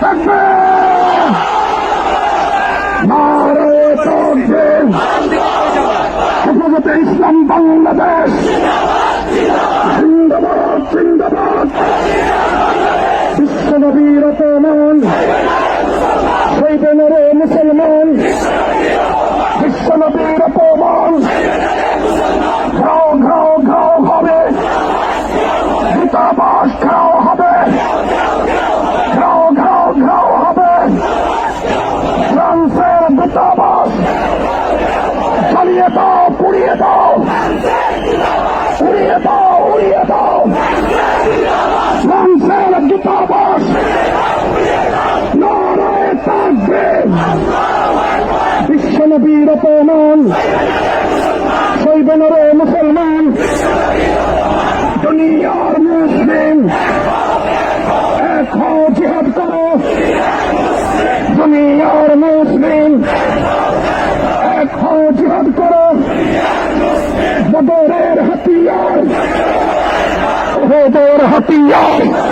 থাকবে হেফাজতে ইসলাম বাংলাদেশ জিন্দাবাদ জিন্দাবাদ বিশ্বনবীর অপমান শৈবেনের মুসলমান বিশ্বনবীর অপমান ঘাও ঘাও ঘাও হবে দূতাবাস ঘাও হবে ঘাও ঘাও ঘাও হবে দূতাবাস জ্বালিয়ে দাও, পুড়িয়ে দাও। উড়িয়ে দাও উড়িয়ে দাও। ফ্রান্সের দূতাবাস নারায় থাকবে বিশ্বনবীর অপমান শৈবেনের মুসলমান। দুনিয়ার মুসলিম। এক হও জিহাদ করো দুনিয়ার মুসলিম এক জিহাদ করো। বদরের হাতিয়ার বদর হাতিয়ার।